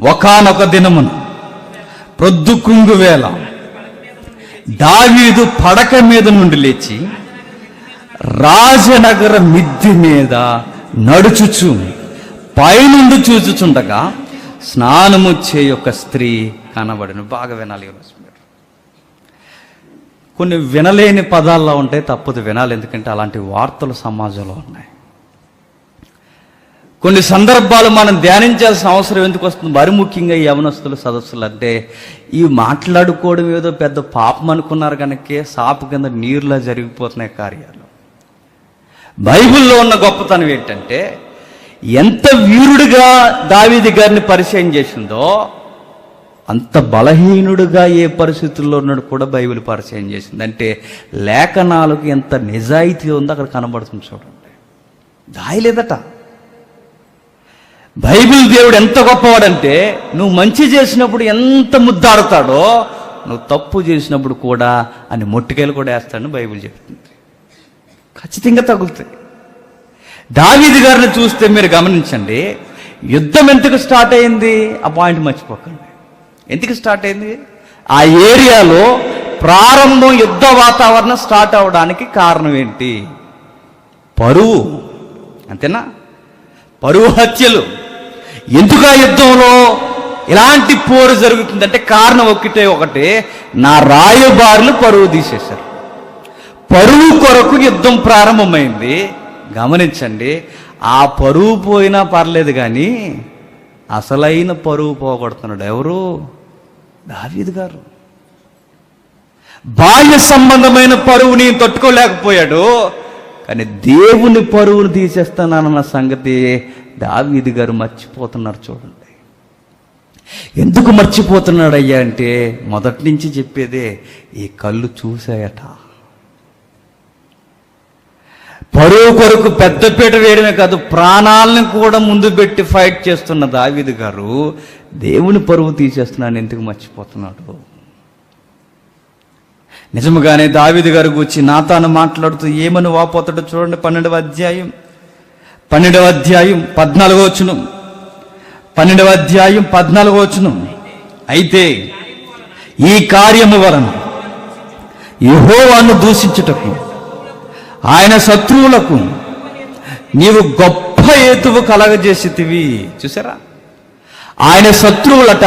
ఒకానొక దినమున ప్రొద్దు కృంగు వేళ దావీదు పడక మీద నుండి లేచి రాజనగర మిద్ది మీద నడుచుచు పైనుండి చూచుచుండగా స్నానము చేయొక్క స్త్రీ కనబడిన బాగా వినాలి ఈ మీరు. కొన్ని వినలేని పదాల్లో ఉంటాయి తప్పదు వినాలి ఎందుకంటే అలాంటి వార్తలు సమాజంలో ఉన్నాయి కొన్ని సందర్భాలు మనం ధ్యానించాల్సిన అవసరం ఎందుకు వస్తుంది? మరి ముఖ్యంగా ఈ యవనస్తుల సదస్సులు అంటే ఈ మాట్లాడుకోవడం ఏదో పెద్ద పాపం అనుకున్నారు కనుకే సాపు కింద నీరులా జరిగిపోతున్నాయి కార్యాలు. బైబిల్లో ఉన్న గొప్పతనం ఏంటంటే ఎంత వీరుడిగా దావీది గారిని పరిచయం చేసిందో అంత బలహీనుడుగా ఏ పరిస్థితుల్లో ఉన్నాడు కూడా బైబిల్ పరిచయం చేసింది. అంటే లేఖనాలకు ఎంత నిజాయితీ ఉందో అక్కడ కనబడుతుంది చూడండి. దాయలేదట బైబిల్ దేవుడు ఎంత గొప్పవాడంటే నువ్వు మంచి చేసినప్పుడు ఎంత ముద్దాడుతాడో నువ్వు తప్పు చేసినప్పుడు కూడా అని మొట్టికాయలు కూడా వేస్తాడని బైబిల్ చెప్తుంది. ఖచ్చితంగా తగులుతాయి. దావీది గారిని చూస్తే మీరు గమనించండి యుద్ధం ఎందుకు స్టార్ట్ అయింది? ఆ పాయింట్ మర్చిపోకండి. ఎందుకు స్టార్ట్ అయింది? ఆ ఏరియాలో ప్రారంభం యుద్ధ వాతావరణం స్టార్ట్ అవడానికి కారణం ఏంటి? పరువు. అంతేనా? పరువు హత్యలు. ఎందుకు ఆ యుద్ధంలో ఇలాంటి పోరు జరుగుతుందంటే కారణం ఒకటే ఒకటే నా రాయబారులు పరువు తీసేశారు. పరువు కొరకు యుద్ధం ప్రారంభమైంది. గమనించండి ఆ పరువు పోయినా పర్లేదు కానీ అసలైన పరువు పోగొడుతున్నాడు ఎవరు? దావీదు గారు. బాల్య సంబంధమైన పరువుని తట్టుకోలేకపోయాడు కానీ దేవుని పరువును తీసేస్తానన్న సంగతి దావీది గారు మర్చిపోతున్నారు చూడండి. ఎందుకు మర్చిపోతున్నాడయ్యా అంటే మొదటి నుంచి చెప్పేదే ఈ కళ్ళు చూశాయట. పరువు కొరకు పెద్దపీట వేయడమే కాదు ప్రాణాలను కూడా ముందు పెట్టి ఫైట్ చేస్తున్న దావీదు గారు దేవుని పరువు తీసేస్తున్నాను ఎందుకు మర్చిపోతున్నాడు? నిజముగానే దావీదు గారు గురించి నాతాను మాట్లాడుతూ ఏమని వాపోతాడో చూడండి పన్నెండవ అధ్యాయం. పన్నెండవ అధ్యాయం పద్నాలుగో వచ్చును పన్నెండవ అధ్యాయం పద్నాలుగో వచ్చును అయితే ఈ కార్యము వలన యహోవాను దూషించుటకు ఆయన శత్రువులకు నీవు గొప్ప హేతువు కలగజేసితివి. చూసారా ఆయన శత్రువులట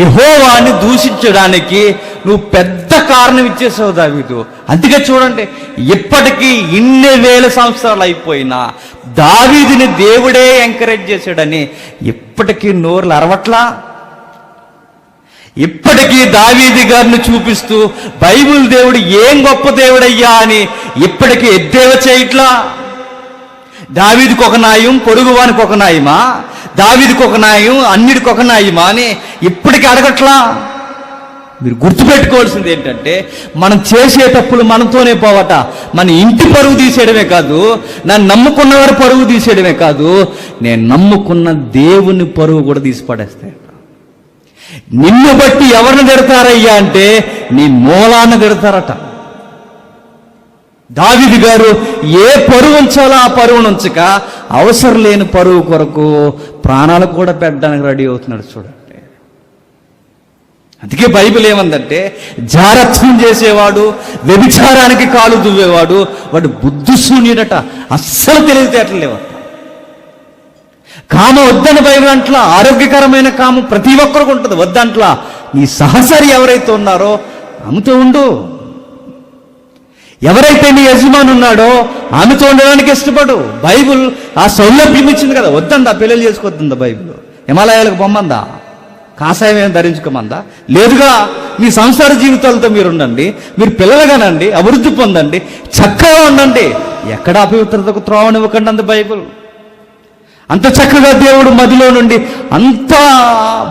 యహోవాని దూషించడానికి నువ్వు పెద్ద కారణం ఇచ్చేసావు దావీదు. అందుకే చూడండి ఇప్పటికీ ఇన్ని వేల సంవత్సరాలు అయిపోయినా దావీదిని దేవుడే ఎంకరేజ్ చేశాడని ఇప్పటికీ నోర్లు అరవట్లా? ఇప్పటికీ దావీది గారిని చూపిస్తూ బైబిల్ దేవుడు ఏం గొప్ప దేవుడయ్యా అని ఇప్పటికీ ఎద్దేవ చేయట్లా? దావీదికి ఒక నాయం పొరుగువానికి ఒక నాయమా దావీదికి ఒక నాయం అన్నిటికొక నాయమా అని ఇప్పటికీ అడగట్లా? మీరు గుర్తుపెట్టుకోవాల్సింది ఏంటంటే మనం చేసే తప్పులు మనతోనే పోవట. మన ఇంటి పరువు తీసేయడమే కాదు నన్ను నమ్ముకున్న వారి పరువు తీసేయడమే కాదు నేను నమ్ముకున్న దేవుని పరువు కూడా తీసి పడేస్తాయట. నిన్ను బట్టి ఎవరిని తిడతారయ్యా అంటే నీ మూలాన్ని తిడతారట. దావిది గారు ఏ పరువు ఉంచాలో ఆ పరువును ఉంచక అవసరం లేని పరువు కొరకు ప్రాణాలు కూడా పెట్టడానికి రెడీ అవుతున్నాడు చూడండి అందుకే బైబిల్ ఏమందంటే జారత్వం చేసేవాడు వ్యభిచారానికి కాలు దువ్వేవాడు వాడు బుద్ధిశూన్యుడట. అస్సలు తెలివితేటలు లేవట. కామ వద్దని బైబిల్ అంట్లా ఆరోగ్యకరమైన కామం ప్రతి ఒక్కరికి ఉంటుంది. వద్దంట్లా నీ సహచరి ఎవరైతే ఉన్నారో ఆమెతో ఉండు. ఎవరైతే నీ యజమాని ఉన్నాడో ఆమెతో ఉండడానికి ఇష్టపడు. బైబిల్ ఆ సౌలభ్యం ఇచ్చింది కదా వద్దందా పిల్లలు చేసుకోవద్దా బైబిల్? హిమాలయాలకు బొమ్మందా? కాషాయం ఏం ధరించుకోమందా? లేదుగా మీ సంసార జీవితాలతో మీరు ఉండండి మీరు పిల్లలుగానండి అభివృద్ధి పొందండి చక్కగా ఉండండి. ఎక్కడ అపవిత్రతకు త్రోవనివ్వకండి అంత బైబుల్. అంత చక్కగా దేవుడు మదిలో నుండి అంత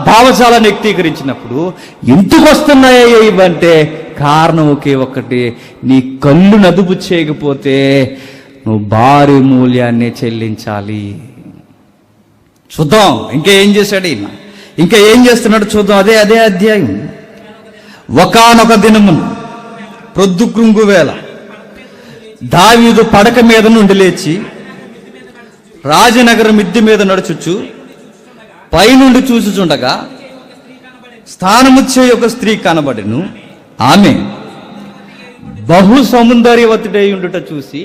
భావజాలను వ్యక్తీకరించినప్పుడు ఎందుకు వస్తున్నాయో ఇవంటే కారణం ఒకే ఒక్కటి నీ కళ్ళు నదుపు చేయకపోతే నువ్వు భారీ మూల్యాన్ని చెల్లించాలి. చూద్దాం ఇంకా ఏం చేశాడు ఈయన? ఇంకా ఏం చేస్తున్నాడు చూద్దాం. అదే అదే అధ్యాయం. ఒకానొక దినమును ప్రొద్దు కృంగు వేళ దావీదు పడక మీద నుండి లేచి రాజనగర మిద్దె మీద నడుచుచు పైనుండి చూసుచుండగా స్థానము చేయి ఒక స్త్రీ కనబడెను. ఆమె బహు సౌందర్యవతుడై ఉండుట చూసి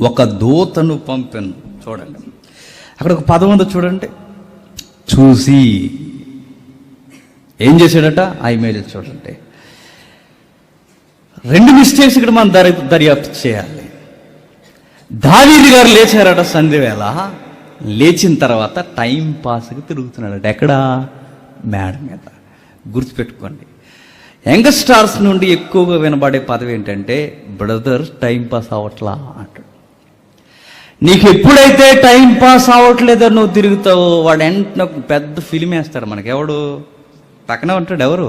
ఒక దూతను పంపెను. చూడండి. అక్కడ ఒక పదం ఉందో చూడండి. చూసి ఏం చేశాడట? ఆ ఇమేజ్ చూడండి. రెండు మిస్టేక్స్ ఇక్కడ మనం దర్య దర్యాప్తు చేయాలి. దావీది గారు లేచారట సంధ్య వేళ లేచిన తర్వాత టైం పాస్కి తిరుగుతున్నాడట. ఎక్కడ? మేడ మీద. గుర్తుపెట్టుకోండి. యంగ్ స్టార్స్ నుండి ఎక్కువగా వినబడే పదవి ఏంటంటే బ్రదర్ టైం పాస్ అవట్లా అంటాడు. నీకు ఎప్పుడైతే టైం పాస్ అవ్వట్లేదో నువ్వు తిరుగుతావో వాడు వెంటనే ఒక పెద్ద ఫిలిం వేస్తాడు మనకి. ఎవడు? పక్కన ఉంటాడు ఎవరు?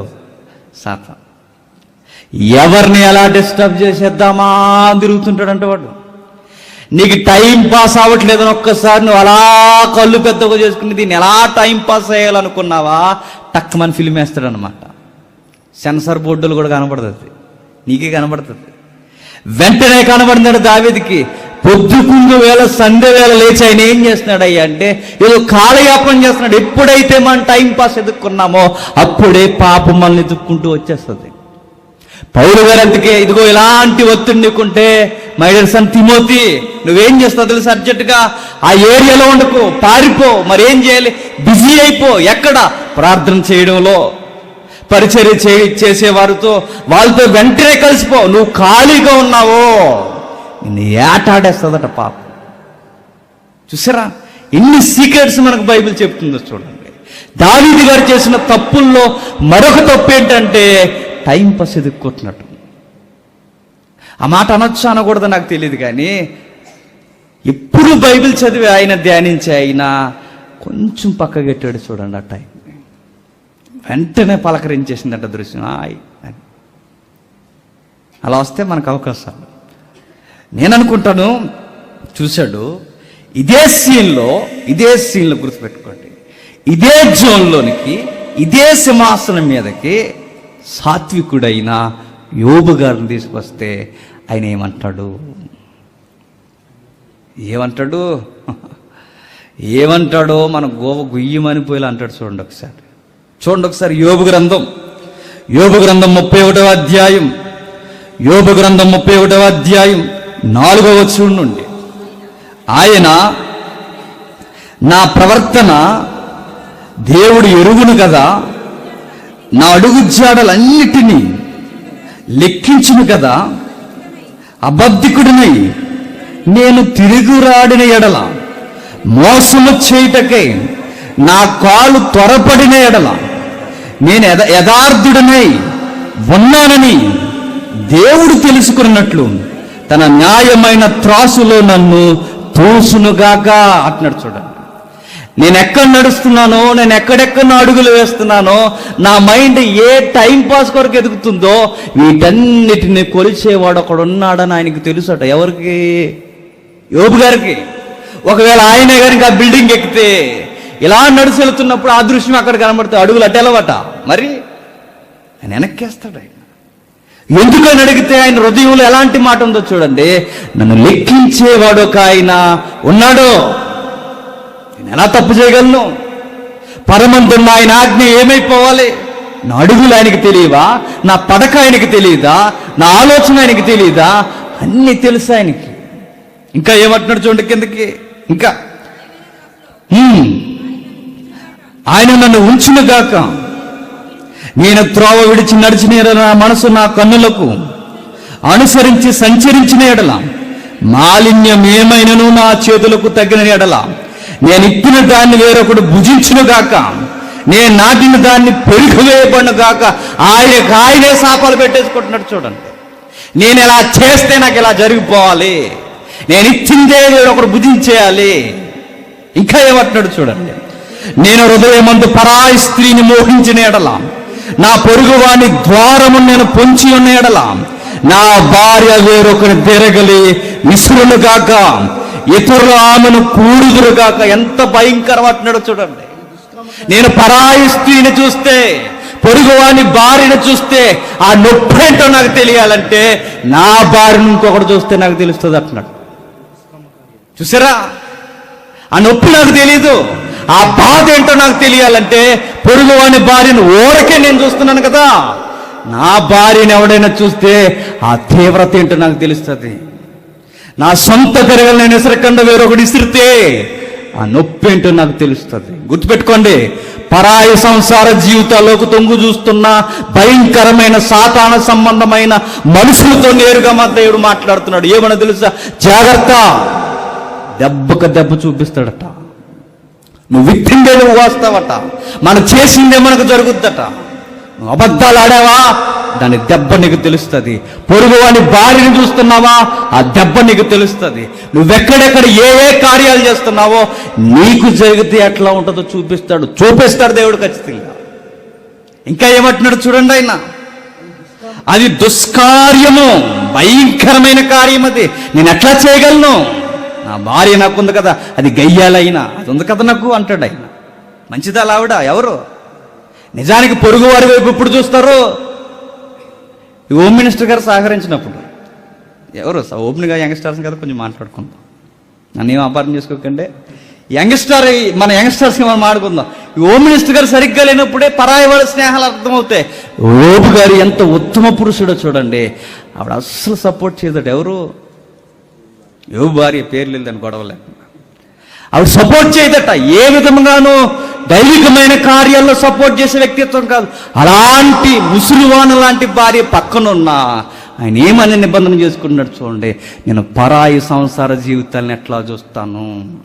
సాత ఎవరిని ఎలా డిస్టర్బ్ చేసేద్దామా అని వాడు. నీకు టైం పాస్ అవ్వట్లేదని ఒక్కసారి నువ్వు అలా కళ్ళు పెద్దగా చేసుకుని దీన్ని ఎలా టైం పాస్ చేయాలనుకున్నావా? టక్కుమని ఫిలిం వేస్తాడనమాట సెన్సార్ బోర్డులు కూడా కనబడుతుంది నీకే కనబడుతుంది వెంటనే కనబడినాడు దావేదికి పొద్దుకుందు వేళ సండే వేళ లేచి ఆయన ఏం చేస్తున్నాడు అయ్యా అంటే ఏదో కాలయాపన చేస్తున్నాడు. ఎప్పుడైతే మనం టైంపాస్ ఎదుర్కొన్నామో అప్పుడే పాపం మనల్ని ఎదుక్కుంటూ వచ్చేస్తుంది. పౌరు గారు అందుకే ఇదిగో ఇలాంటి ఒత్తిడి నీకుంటే మైడర్ సన్ తిమోతి నువ్వేం చేస్తావు తెలుసు అర్జెంటుగా? ఆ ఏరియాలో ఉండకు పారిపో మరి ఏం చేయాలి? బిజీ అయిపో ఎక్కడ? ప్రార్థన చేయడంలో. పరిచర్య చేసే చేసేవారితో వాళ్ళతో వెంటనే కలిసిపో. నువ్వు ఖాళీగా ఉన్నావో. నిన్ను ఏటాడేస్తుందట పాప. చూసారా? ఎన్ని సీక్రెట్స్ మనకు బైబిల్ చెప్తుందో చూడండి. దావీది గారు చేసిన తప్పుల్లో మరొక తప్పు ఏంటంటే టైం పాస్ ఎదుక్కుంటున్నట్టు ఆ మాట అనొచ్చు అనకూడదు నాకు తెలియదు కానీ ఎప్పుడు బైబిల్ చదివి ఆయన ధ్యానించి ఆయన కొంచెం పక్కగెట్టాడు చూడండి ఆ టైం. వెంటనే పలకరించేసిందంట దృశ్యం. హాయ్ అని. అలా వస్తే మనకు అవకాశాలు. నేను అనుకుంటాను చూశాడు ఇదే సీన్లో ఇదే సీన్లో గుర్తుపెట్టుకోండి. ఇదే జోన్లోనికి ఇదే సింహాసనం మీదకి సాత్వికుడైన యోబు గారిని తీసుకొస్తే ఆయన ఏమంటాడు? ఏమంటాడు? ఏమంటాడో మన గోవ గుయ్యమనిపోయేలా అంటాడు చూడండి ఒకసారి. చూడండి ఒకసారి యోబు గ్రంథం. యోబు గ్రంథం ముప్పై ఒకటవ అధ్యాయం. యోబు గ్రంథం ముప్పై ఒకటవ అధ్యాయం. నాలుగవ వచనం నుండి. ఆయన నా ప్రవర్తన దేవుడు ఎరుగును కదా నా అడుగు జాడలన్నిటినీ లెక్కించును కదా అబద్ధికుడినై నేను తిరుగురాడిన ఎడల మోసము చేయుటకై నా కాలు త్వరపడిన ఎడల నేను యథార్థుడినై ఉన్నానని దేవుడు తెలుసుకున్నట్లు తన న్యాయమైన త్రాసులో నన్ను తోసునుగాక అంటున్నాడు చూడండి. నేను ఎక్కడ నడుస్తున్నానో నేను ఎక్కడెక్కడ అడుగులు వేస్తున్నానో నా మైండ్ ఏ టైం పాస్ కొరకు ఎదుగుతుందో వీటన్నిటిని కొలిచేవాడు ఒకడున్నాడని ఆయనకు తెలుసట ఎవరికి? యోబు గారికి. ఒకవేళ ఆయనే గారికి ఆ బిల్డింగ్ ఎక్కితే ఇలా నడిచి వెళ్తున్నప్పుడు ఆ దృశ్యం అక్కడ కనబడితే అడుగులు అట్టెలవట మరి? ఆయన వెనక్కేస్తాడు ఆయన. ఎందుకని అడిగితే ఆయన హృదయంలో ఎలాంటి మాట ఉందో చూడండి. నన్ను లెక్కించేవాడు ఒక ఆయన ఉన్నాడో. నేను ఎలా తప్పు చేయగలను? పరమంతున్న ఆయన ఆజ్ఞ ఏమైపోవాలి? నా అడుగులు ఆయనకి తెలియవా నా పడక ఆయనకి తెలియదా? నా ఆలోచన ఆయనకి తెలియదా? అన్నీ తెలుసు ఆయనకి. ఇంకా ఏమంటున్నాడు చూడండి కిందకి. ఇంకా. ఆయన నన్ను ఉంచునుగాక. నేను త్రోవ విడిచి నడిచిన ఎడల నా మనసు నా కన్నులకు అనుసరించి సంచరించిన ఎడల మాలిన్యం ఏమైనను నా చేతులకు తగిన ఎడల. నేను ఇప్పిన దాన్ని వేరొకడు భుజించునుగాక నేను నాటిన దాన్ని పెరుగువేయబడినగాక ఆయనకు ఆయనే శాపాలు పెట్టేసుకుంటున్నాడు చూడండి. నేను ఇలా చేస్తే నాకు ఇలా జరిగిపోవాలి? నేను ఇచ్చిందే వేరొకడు భుజించేయాలి. ఇంకా ఏమంటున్నాడు చూడండి. నేను హృదయమందు పరాయి స్త్రీని మోహించిన ఎడల. నా పొరుగువాని ద్వారము నేను పొంచి ఉన్న ఎడల నా భార్య వేరొకరి తిరగలి విసురులు కాక ఇతరులు ఆమెను కూడుదురు గాక ఎంత భయంకరం అంటున్నాడో చూడండి. నేను పరాయి స్త్రీని చూస్తే పొరుగువాని భార్యను చూస్తే ఆ నొప్పి ఏంటో నాకు తెలియాలంటే నా భార్యను ఇంకొకటి చూస్తే నాకు తెలుస్తుంది అంటున్నాడు చూసారా? ఆ నొప్పి నాకు తెలియదు ఆ బాధ ఏంటో నాకు తెలియాలంటే పొరుగువాని భార్యను ఓరకే నేను చూస్తున్నాను కదా. నా భార్యను ఎవడైనా చూస్తే ఆ తీవ్రత ఏంటో నాకు తెలుస్తుంది. నా సొంత పెరగలు నేను ఇసరకుండా వేరొకటి ఇసిరితే ఆ నొప్పి ఏంటో నాకు తెలుస్తుంది. గుర్తుపెట్టుకోండి పరాయి సంసార జీవితాల్లోకి తొంగు చూస్తున్న భయంకరమైన సాతాన సంబంధమైన మనుషులతో నేరుగా మా దేవుడు మాట్లాడుతున్నాడు. ఏమన్నా తెలుసా? జాగ్రత్త. దెబ్బకు దెబ్బ చూపిస్తాడట. నువ్వు విత్తిందే నువ్వు వాస్తావట. మనం చేసిందే మనకు జరుగుద్దట. నువ్వు అబద్ధాలు ఆడావా? దాని దెబ్బ నీకు తెలుస్తుంది. పొరుగు వాని భార్యను చూస్తున్నావా? ఆ దెబ్బ నీకు తెలుస్తుంది. నువ్వెక్కడెక్కడ ఏ ఏ కార్యాలు చేస్తున్నావో నీకు జరిగితే ఎట్లా ఉంటుందో చూపిస్తాడు. చూపిస్తాడు దేవుడు ఖచ్చితంగా. ఇంకా ఏమంటున్నాడు చూడండి ఆయన. అది దుష్కార్యము భయంకరమైన కార్యం అది నేను ఎట్లా చేయగలను? నా భార్య నాకు ఉంది కదా అది గయ్యాలైనా అది ఉంది కదా నాకు అంటాడు ఆయన. మంచిదా ఆవిడ ఎవరు? నిజానికి పొరుగు వారి వైపు ఎప్పుడు చూస్తారు? ఈ హోమ్ మినిస్టర్ గారు సహకరించినప్పుడు. ఎవరు? ఓపెన్గా యంగ్స్టర్స్ కదా కొంచెం మాట్లాడుకుందాం. నన్ను ఏం అపార్థం చేసుకోకండి. యంగ్స్టర్ మన యంగ్స్టర్స్ మనం మాడుకుందాం ఈ హోమ్ మినిస్టర్ గారు సరిగ్గా లేనప్పుడే పరాయి వాళ్ళ స్నేహాలు అర్థమవుతాయి. ఓపు గారు ఎంత ఉత్తమ పురుషుడో చూడండి. ఆవిడ అస్సలు సపోర్ట్ చేయదట ఎవరు? ఎవరు భార్య పేరు లేదని గొడవ లేకుండా. ఆవిడ సపోర్ట్ చేయదట. ఏ విధముగాను దైవికమైన కార్యాల్లో సపోర్ట్ చేసే వ్యక్తిత్వం కాదు. అలాంటి ముసులువాన లాంటి భార్య పక్కనున్నా ఆయన ఏమని నిబంధన చేసుకున్నాడు చూడండి. నేను పరాయి సంసార జీవితాలను ఎట్లా చూస్తాను?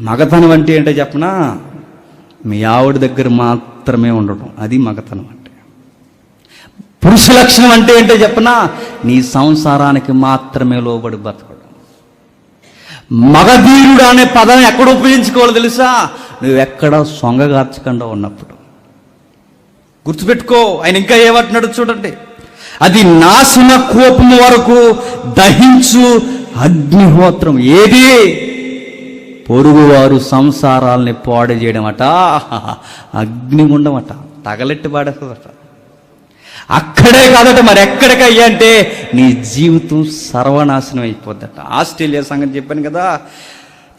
మగతనం అంటే ఏంటో చెప్పనా? మీ ఆవిడ దగ్గర మాత్రమే ఉండడం. అది మగతనం అంటే. పురుష లక్షణం అంటే ఏంటో చెప్పనా? నీ సంసారానికి మాత్రమే లోబడి బతకడం మగధీరుడు అనే పదం ఎక్కడ ఉపయోగించుకోవాలో తెలుసా? నువ్వు ఎక్కడ సొంగగార్చకుండా ఉన్నప్పుడు. గుర్తుపెట్టుకో ఆయన ఇంకా ఏమంటున్నాడు చూడండి. అది నాశన కోపం వరకు దహించు అగ్నిహోత్రం. ఏది? పొరుగువారు సంసారాల్ని పాడు చేయడం అట అగ్నిగుండం అట తగలెట్టి పాడేస్తుందట. అక్కడే కాదట మరి ఎక్కడికయ్యా అంటే నీ జీవితం సర్వనాశనం అయిపోద్దట. ఆస్ట్రేలియా సంగతి చెప్పాను కదా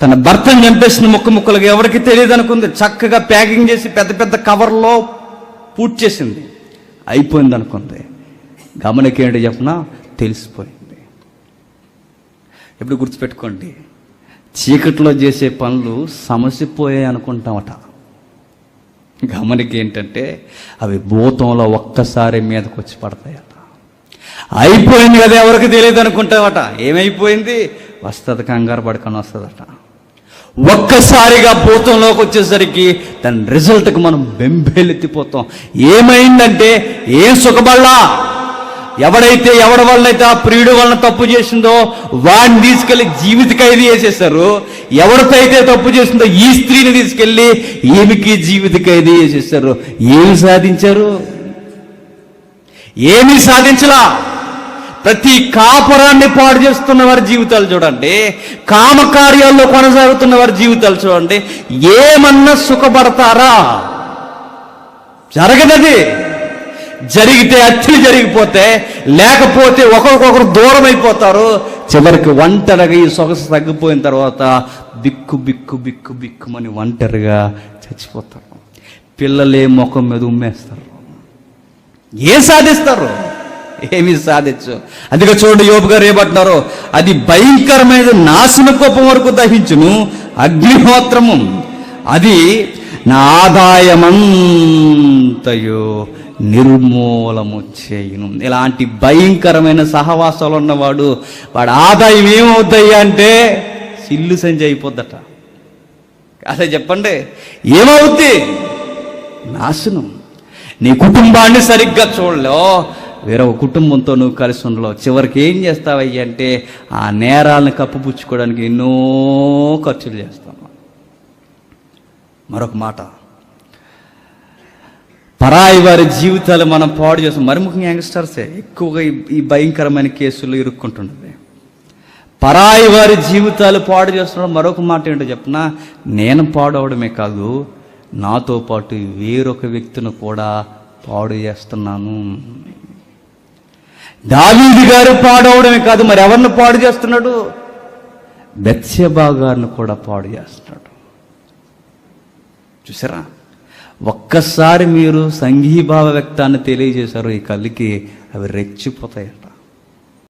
తన భర్తను చంపేసిన ముక్క ముక్కలుగా ఎవరికి తెలియదు అనుకుంది. చక్కగా ప్యాకింగ్ చేసి పెద్ద పెద్ద కవర్లో పూర్తి చేసింది. అయిపోయింది అనుకుంది. గమనికేంటి చెప్పినా? తెలిసిపోయింది. ఎప్పుడు గుర్తుపెట్టుకోండి చీకట్లో చేసే పనులు సమసిపోయాయి అనుకుంటామట. గమనిక ఏంటంటే అవి భూతంలో ఒక్కసారి మీదకి వచ్చి పడతాయట. అయిపోయింది కదా ఎవరికి తెలియదు అనుకుంటావట. ఏమైపోయింది? వస్తుంది కంగారు పడకని వస్తుందట. ఒక్కసారిగా భూతంలోకి వచ్చేసరికి దాని రిజల్ట్కి మనం బెంబేలెత్తిపోతాం. ఏమైందంటే ఏం సుఖపడలా? ఎవడైతే ఎవడి వల్లనైతే ఆ ప్రియుడు వలన తప్పు చేసిందో వాడిని తీసుకెళ్ళి జీవిత ఖైదీ వేసేసారు ఎవరితో అయితే తప్పు చేసిందో ఈ స్త్రీని తీసుకెళ్ళి ఈమెకి జీవిత ఖైదీ వేసేసారు ఏమి సాధించారు? ఏమీ సాధించలా? ప్రతి కాపురాన్ని పాడు చేస్తున్న వారి జీవితాలు చూడండి. కామకార్యాల్లో కొనసాగుతున్న వారి జీవితాలు చూడండి. ఏమన్నా సుఖపడతారా? జరగదది. జరిగితే అచ్చులు జరిగిపోతే లేకపోతే ఒకరికొకరు దూరం అయిపోతారు చివరికి ఒంటరిగా ఈ సొగసు తగ్గిపోయిన తర్వాత బిక్కు బిక్కు బిక్కు బిక్కుమని ఒంటరిగా చచ్చిపోతారు. పిల్లలే ముఖం మీద ఉమ్మేస్తారు. ఏం సాధిస్తారు? ఏమి సాధించు. అందుకే చూడండి యోపు గారు ఏమంటున్నారు? అది భయంకరమైన నాశన కోపం వరకు దహించును అగ్నిహోత్రము. అది నా ఆదాయమంతయో నిర్మూలము చేయును. ఇలాంటి భయంకరమైన సహవాసాలు ఉన్నవాడు వాడు ఆదాయం ఏమవుతాయి అంటే సిల్లు సంజ అయిపోద్దట. అదే చెప్పండి ఏమవుద్ది? నాశనం. నీ కుటుంబాన్ని సరిగ్గా చూడలో వేరొక కుటుంబంతో నువ్వు కలిసి ఉండలేవు. చివరికి ఏం చేస్తావయ్యా అంటే ఆ నేరాలను కప్పుపుచ్చుకోవడానికి ఎన్నో ఖర్చులు చేస్తాను మరొక మాట పరాయి వారి జీవితాలు మనం పాడు చేస్తాం. మరి ముఖ్యంగా యంగ్స్టర్సే ఎక్కువగా ఈ- భయంకరమైన కేసులు ఇరుక్కుంటున్నది పరాయి వారి జీవితాలు పాడు చేస్తున్నాడు మరొక మాట ఏంటో చెప్పిన? నేను పాడవడమే కాదు నాతో పాటు వేరొక వ్యక్తిని కూడా పాడు చేస్తున్నాను. దావీది గారు పాడవడమే కాదు మరి ఎవరిని పాడు చేస్తున్నాడు? బెత్స్యబాగాన్ని కూడా పాడు చేస్తున్నాడు. చూసారా? ఒక్కసారి మీరు సంఘీభావ వ్యక్తాన్ని తెలియజేశారు ఈ కళ్ళకి అవి రెచ్చిపోతాయి.